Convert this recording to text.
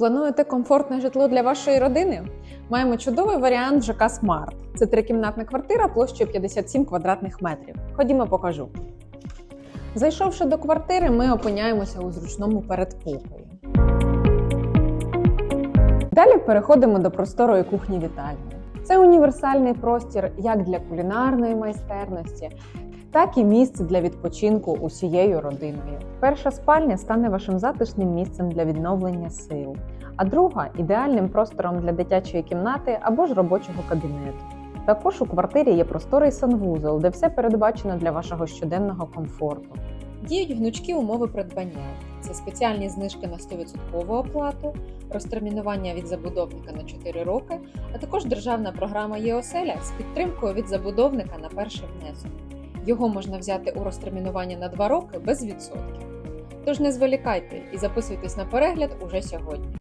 Плануєте комфортне житло для вашої родини? Маємо чудовий варіант ЖК Смарт. Це трикімнатна квартира площею 57 квадратних метрів. Ходімо, покажу. Зайшовши до квартири, ми опиняємося у зручному передпокої. Далі переходимо до просторої кухні вітальні. Це універсальний простір як для кулінарної майстерності, так і місце для відпочинку усією родиною. Перша спальня стане вашим затишним місцем для відновлення сил, а друга ідеальним простором для дитячої кімнати або ж робочого кабінету. Також у квартирі є просторий санвузол, де все передбачено для вашого щоденного комфорту. Діють гнучкі умови придбання. Це спеціальні знижки на 100% оплату, розтермінування від забудовника на 4 роки, а також державна програма ЄОСЕЛЯ з підтримкою від забудовника на перший внесок. Його можна взяти у розтермінування на 2 роки без відсотків. Тож не зволікайте і записуйтесь на перегляд уже сьогодні.